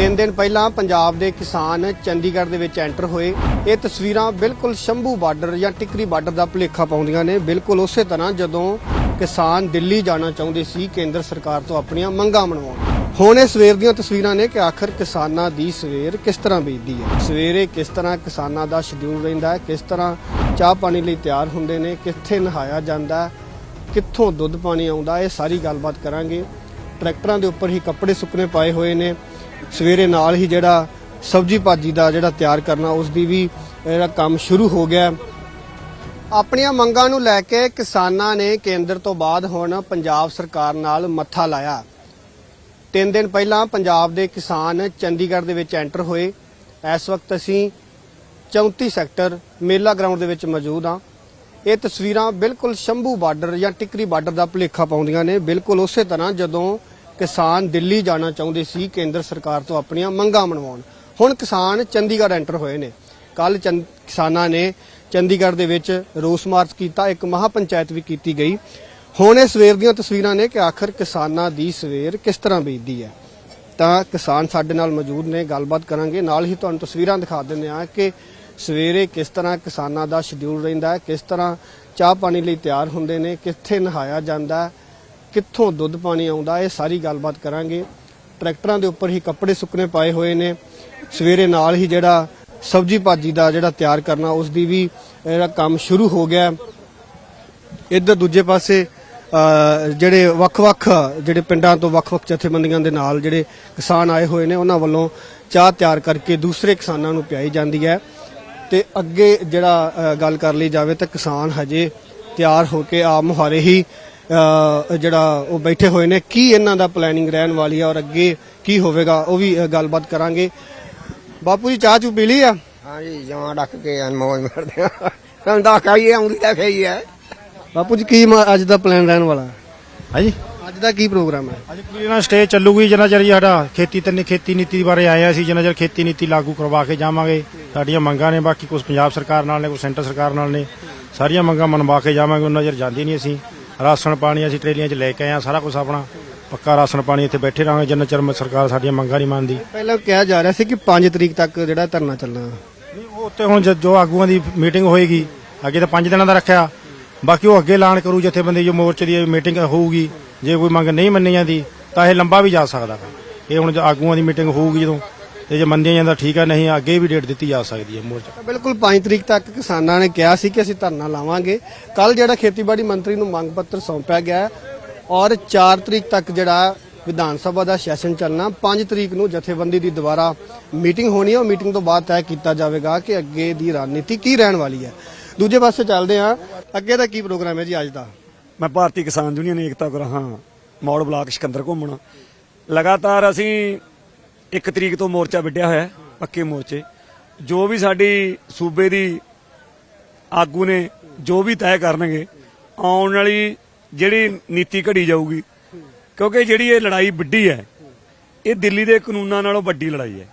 ਤਿੰਨ ਦਿਨ ਪਹਿਲਾਂ ਪੰਜਾਬ ਦੇ ਕਿਸਾਨ ਚੰਡੀਗੜ੍ਹ ਦੇ ਵਿੱਚ ਐਂਟਰ ਹੋਏ। ਇਹ ਤਸਵੀਰਾਂ ਬਿਲਕੁਲ ਸ਼ੰਭੂ ਬਾਰਡਰ ਜਾਂ ਟਿਕਰੀ ਬਾਰਡਰ ਦਾ ਭੁਲੇਖਾ ਪਾਉਂਦੀਆਂ ਨੇ। ਬਿਲਕੁਲ ਉਸੇ ਤਰ੍ਹਾਂ ਜਦੋਂ ਕਿਸਾਨ ਦਿੱਲੀ ਜਾਣਾ ਚਾਹੁੰਦੇ ਸੀ, ਕੇਂਦਰ ਸਰਕਾਰ ਤੋਂ ਆਪਣੀਆਂ ਮੰਗਾਂ ਮਨਵਾਉਣ ਹੁਣ ਇਹ ਸਵੇਰ ਦੀਆਂ ਤਸਵੀਰਾਂ ਨੇ ਕਿ ਆਖਰ ਕਿਸਾਨਾਂ ਦੀ ਸਵੇਰ ਕਿਸ ਤਰ੍ਹਾਂ ਬੀਤਦੀ ਹੈ? ਸਵੇਰੇ ਕਿਸ ਤਰ੍ਹਾਂ ਕਿਸਾਨਾਂ ਦਾ ਸ਼ਡਿਊਲ ਰਹਿੰਦਾ ਹੈ? ਕਿਸ ਤਰ੍ਹਾਂ ਚਾਹ ਪਾਣੀ ਲਈ ਤਿਆਰ ਹੁੰਦੇ ਨੇ? ਕਿੱਥੇ ਨਹਾਇਆ ਜਾਂਦਾ ਕਿੱਥੋਂ ਦੁੱਧ ਪਾਣੀ ਆਉਂਦਾ ਇਹ ਸਾਰੀ ਗੱਲਬਾਤ ਕਰਾਂਗੇ। ਟਰੈਕਟਰਾਂ ਦੇ ਉੱਪਰ ਹੀ ਕੱਪੜੇ ਸੁੱਕਣੇ ਪਾਏ ਹੋਏ ਨੇ। ਸਵੇਰੇ ਨਾਲ ਹੀ ਜਿਹੜਾ ਸਬਜੀ ਭਾਜੀ ਦਾ ਜਿਹੜਾ ਤਿਆਰ ਕਰਨਾ, ਉਸ ਦੀ ਵੀ ਜਿਹੜਾ ਕੰਮ ਸ਼ੁਰੂ ਹੋ ਗਿਆ। ਆਪਣੀਆਂ ਮੰਗਾਂ ਨੂੰ ਲੈ ਕੇ ਕਿਸਾਨਾਂ ਨੇ ਕੇਂਦਰ ਤੋਂ ਬਾਅਦ ਹੁਣ ਪੰਜਾਬ ਸਰਕਾਰ ਨਾਲ ਮੱਥਾ ਲਾਇਆ। ਤਿੰਨ ਦਿਨ ਪਹਿਲਾਂ ਪੰਜਾਬ ਦੇ ਕਿਸਾਨ ਚੰਡੀਗੜ੍ਹ ਦੇ ਵਿੱਚ ਐਂਟਰ ਹੋਏ। ਇਸ ਵਕਤ ਅਸੀਂ 34 ਸੈਕਟਰ ਮੇਲਾ ਗਰਾਊਂਡ ਦੇ ਵਿੱਚ ਮੌਜੂਦ ਹਾਂ। ਇਹ ਤਸਵੀਰਾਂ ਬਿਲਕੁਲ ਸ਼ੰਭੂ ਬਾਰਡਰ ਜਾਂ ਟਿਕਰੀ ਬਾਰਡਰ ਦਾ ਭੁਲੇਖਾ ਪਾਉਂਦੀਆਂ ਨੇ। ਬਿਲਕੁਲ ਉਸੇ ਤਰ੍ਹਾਂ ਜਦੋਂ ਕਿਸਾਨ ਦਿੱਲੀ ਜਾਣਾ ਚਾਹੁੰਦੇ ਸੀ ਕੇਂਦਰ ਸਰਕਾਰ ਤੋਂ ਆਪਣੀਆਂ ਮੰਗਾਂ ਮਨਵਾਉਣ। ਹੁਣ ਕਿਸਾਨ ਚੰਡੀਗੜ੍ਹ ਐਂਟਰ ਹੋਏ ਨੇ। ਕੱਲ ਕਿਸਾਨਾਂ ਨੇ ਚੰਡੀਗੜ੍ਹ ਦੇ ਵਿੱਚ ਰੋਸ ਮਾਰਚ ਕੀਤਾ ਇੱਕ ਮਹਾ ਪੰਚਾਇਤ ਵੀ ਕੀਤੀ ਗਈ। ਹੁਣ ਇਹ ਸਵੇਰ ਦੀਆਂ ਤਸਵੀਰਾਂ ਨੇ ਕਿ ਆਖਰ ਕਿਸਾਨਾਂ ਦੀ ਸਵੇਰ ਕਿਸ ਤਰ੍ਹਾਂ ਬੀਤਦੀ ਹੈ। ਤਾਂ ਕਿਸਾਨ ਸਾਡੇ ਨਾਲ ਮੌਜੂਦ ਨੇ ਗੱਲਬਾਤ ਕਰਾਂਗੇ। ਨਾਲ ਹੀ ਤੁਹਾਨੂੰ ਤਸਵੀਰਾਂ ਦਿਖਾ ਦਿੰਦੇ ਆ ਕਿ ਸਵੇਰੇ ਕਿਸ ਤਰ੍ਹਾਂ ਕਿਸਾਨਾਂ ਦਾ ਸ਼ਡਿਊਲ ਰਹਿੰਦਾ ਹੈ ਕਿਸ ਤਰ੍ਹਾਂ ਚਾਹ ਪਾਣੀ ਲਈ ਤਿਆਰ ਹੁੰਦੇ ਨੇ ਕਿੱਥੇ ਨਹਾਇਆ ਜਾਂਦਾ ਹੈ, ਕਿੱਥੋਂ ਦੁੱਧ ਪਾਣੀ ਆਉਂਦਾ, ਇਹ ਸਾਰੀ ਗੱਲਬਾਤ ਕਰਾਂਗੇ। ਟਰੈਕਟਰਾਂ ਦੇ ਉੱਪਰ ਹੀ ਕੱਪੜੇ ਸੁੱਕਣੇ ਪਾਏ ਹੋਏ ਨੇ। ਸਵੇਰੇ ਨਾਲ ਹੀ ਜਿਹੜਾ ਸਬਜੀ ਭਾਜੀ ਦਾ ਜਿਹੜਾ ਤਿਆਰ ਕਰਨਾ, ਉਸ ਦੀ ਵੀ ਜਿਹੜਾ ਕੰਮ ਸ਼ੁਰੂ ਹੋ ਗਿਆ। ਹੈ। ਇੱਧਰ ਦੂਜੇ ਪਾਸੇ ਜਿਹੜੇ ਵੱਖ-ਵੱਖ, ਜਿਹੜੇ ਪਿੰਡਾਂ ਤੋਂ ਵੱਖ-ਵੱਖ ਜਥੇਬੰਦੀਆਂ ਦੇ ਨਾਲ ਜਿਹੜੇ ਕਿਸਾਨ ਆਏ ਹੋਏ ਨੇ, ਉਹਨਾਂ ਵੱਲੋਂ ਚਾਹ ਤਿਆਰ ਕਰਕੇ ਦੂਸਰੇ ਕਿਸਾਨਾਂ ਨੂੰ ਪਿਆਈ ਜਾਂਦੀ ਹੈ। ਤੇ ਅੱਗੇ ਜਿਹੜਾ ਗੱਲ ਕਰ ਲਈ ਜਾਵੇ ਤਾਂ ਕਿਸਾਨ ਹਜੇ ਤਿਆਰ ਹੋ ਕੇ ਆ ਮੁਹਾਰੇ ਹੀ ਜਿਹੜਾ ਉਹ ਬੈਠੇ ਹੋਏ ਨੇ ਕੀ ਇਹਨਾਂ ਦਾ ਪਲੈਨਿੰਗ ਰਹਿਣ ਵਾਲੀ ਹੈ ਔਰ ਅੱਗੇ ਕੀ ਹੋਵੇਗਾ ਉਹ ਵੀ ਗੱਲਬਾਤ ਕਰਾਂਗੇ। ਬਾਪੂ ਜੀ ਚਾਹ ਚੂ ਪੀ ਲਈ ਆ? ਹਾਂਜੀ ਜਮਾਂ ਰੱਖ ਕੇ ਅਨਮੋਜ ਮਰਦੇ ਆ। ਹੁਣ ਤਾਂ ਖਾਈਏ ਆਉਂਦੀ ਤਾਂ ਖਈ ਹੈ ਬਾਪੂ ਜੀ ਕੀ ਮ- ਅੱਜ ਦਾ ਪਲਾਨ ਰਹਿਣ ਵਾਲਾ? ਹਾਂਜੀ। ਅੱਜ ਦਾ ਕੀ ਪ੍ਰੋਗਰਾਮ ਹੈ? ਅੱਜ ਪੂਰੀ ਨਾਲ ਸਟੇ ਚੱਲੂਗੀ ਜਿੰਨਾ ਚਿਰ ਜੀ ਸਾਡਾ ਖੇਤੀ ਤੇ ਖੇਤੀ ਨੀਤੀ ਬਾਰੇ ਆਇਆ ਸੀ ਜਿੰਨਾ ਚਿਰ ਖੇਤੀ ਨੀਤੀ ਲਾਗੂ ਕਰਵਾ ਕੇ ਜਾਵਾਂਗੇ ਸਾਡੀਆਂ ਮੰਗਾਂ ਨੇ ਬਾਕੀ ਕੁਝ ਪੰਜਾਬ ਸਰਕਾਰ ਨਾਲ ਨੇ ਕੁਝ ਸੈਂਟਰ ਸਰਕਾਰ ਨਾਲ ਨੇ ਸਾਰੀਆਂ ਮੰਗਾਂ ਮਨਵਾ ਕੇ ਜਾਵਾਂਗੇ ਉਹਨਾਂ ਚਿਰ ਜਾਂਦੀ ਨਹੀਂ ਅਸੀਂ। ਰਾਸ਼ਨ ਪਾਣੀ ਅਸੀਂ ਟਰੇਲੀਆਂ 'ਚ ਲੈ ਕੇ ਆਏ ਆ ਸਾਰਾ ਕੁਝ ਆਪਣਾ। ਪੱਕਾ ਰਾਸ਼ਨ ਪਾਣੀ ਇੱਥੇ ਬੈਠੇ ਰਹਾਂਗੇ ਜਿੰਨਾ ਚਿਰ ਮ- ਸਰਕਾਰ ਸਾਡੀਆਂ ਮੰਗਾਂ ਨਹੀਂ ਮੰਨਦੀ। ਪਹਿਲਾਂ ਕਿਹਾ ਜਾ ਰਿਹਾ ਸੀ ਕਿ 5 ਤਰੀਕ ਤੱਕ ਜਿਹੜਾ ਧਰਨਾ ਚੱਲਣਾ। ਨਹੀਂ, ਉਹ ਉੱਤੇ ਹੁਣ ਜ- ਜੋ ਆਗੂਆਂ ਦੀ ਮੀਟਿੰਗ ਹੋਏਗੀ ਅੱਗੇ ਤਾਂ 5 ਦਿਨਾਂ ਦਾ ਰੱਖਿਆ। ਬਾਕੀ ਉਹ ਅੱਗੇ ਐਲਾਨ ਕਰੂ ਜਥੇਬੰਦੀ ਜੋ ਮੋਰਚੇ ਦੀ ਮੀਟਿੰਗ ਹੋਊਗੀ ਜੇ ਕੋਈ ਮੰਗ ਨਹੀਂ ਮੰਨੀ ਜਾਂਦੀ ਤਾਂ ਇਹ ਲੰਬਾ ਵੀ ਜਾ ਸਕਦਾ। ਇਹ ਹੁਣ ਜੋ ਆਗੂਆਂ ਦੀ ਮੀਟਿੰਗ ਹੋਊਗੀ ਜਦੋਂ। ਤੇ ਜੇ ਮੰਨਿਆ ਜਾਂਦਾ ਠੀਕ ਹੈ ਨਹੀਂ ਅੱਗੇ ਵੀ ਡੇਟ ਦਿੱਤੀ ਜਾ ਸਕਦੀ ਹੈ ਮੋਰਚਾ। ਤਾਂ ਬਿਲਕੁਲ 5 ਤਰੀਕ ਤੱਕ ਕਿਸਾਨਾਂ ਨੇ ਕਿਹਾ ਸੀ ਕਿ ਅਸੀਂ ਧਰਨਾ ਲਾਵਾਂਗੇ। ਕੱਲ ਜਿਹੜਾ ਖੇਤੀਬਾੜੀ ਮੰਤਰੀ ਨੂੰ ਮੰਗ ਪੱਤਰ ਸੌਂਪਿਆ ਗਿਆ ਔਰ 4 ਤਰੀਕ ਤੱਕ ਜਿਹੜਾ ਵਿਧਾਨ ਸਭਾ ਦਾ ਸੈਸ਼ਨ ਚੱਲਣਾ 5 ਤਰੀਕ ਨੂੰ ਜਥੇਬੰਦੀ ਦੀ ਦੁਬਾਰਾ ਮੀਟਿੰਗ ਹੋਣੀ ਹੈ। ਉਹ ਮੀਟਿੰਗ ਤੋਂ ਬਾਅਦ ਤੈਅ ਕੀਤਾ ਜਾਵੇਗਾ ਕਿ ਅੱਗੇ ਦੀ ਰਣਨੀਤੀ ਕੀ ਰਹਿਣ ਵਾਲੀ ਹੈ। ਦੂਜੇ ਪਾਸੇ ਚੱਲਦੇ ਹਾਂ। ਅੱਗੇ ਦਾ ਕੀ ਪ੍ਰੋਗਰਾਮ ਹੈ ਜੀ ਅੱਜ ਦਾ? ਮੈਂ ਭਾਰਤੀ ਕਿਸਾਨ ਯੂਨੀਅਨ ਏਕਤਾ ਗਰਾਹਾਂ ਮੌੜ ਬਲਾਕ ਸਿਕੰਦਰ ਘੁੰਮਣ। ਲਗਾਤਾਰ ਅਸੀਂ ਇੱਕ ਤਰੀਕ ਤੋਂ ਮੋਰਚਾ ਵਿੱਢਿਆ ਹੋਇਆ ਹੈ, ਪੱਕੇ ਮੋਰਚੇ। ਜੋ ਵੀ ਸਾਡੀ ਸੂਬੇ ਦੀ ਆਗੂ ਨੇ ਜੋ ਵੀ ਤੈਅ ਕਰਨਗੇ ਆਉਣ ਵਾਲੀ ਜਿਹੜੀ ਨੀਤੀ ਘੜੀ ਜਾਊਗੀ ਕਿਉਂਕਿ ਜਿਹੜੀ ਇਹ ਲੜਾਈ ਵੱਡੀ ਹੈ ਇਹ ਦਿੱਲੀ ਦੇ ਕਾਨੂੰਨਾਂ ਨਾਲੋਂ ਵੱਡੀ ਲੜਾਈ ਹੈ।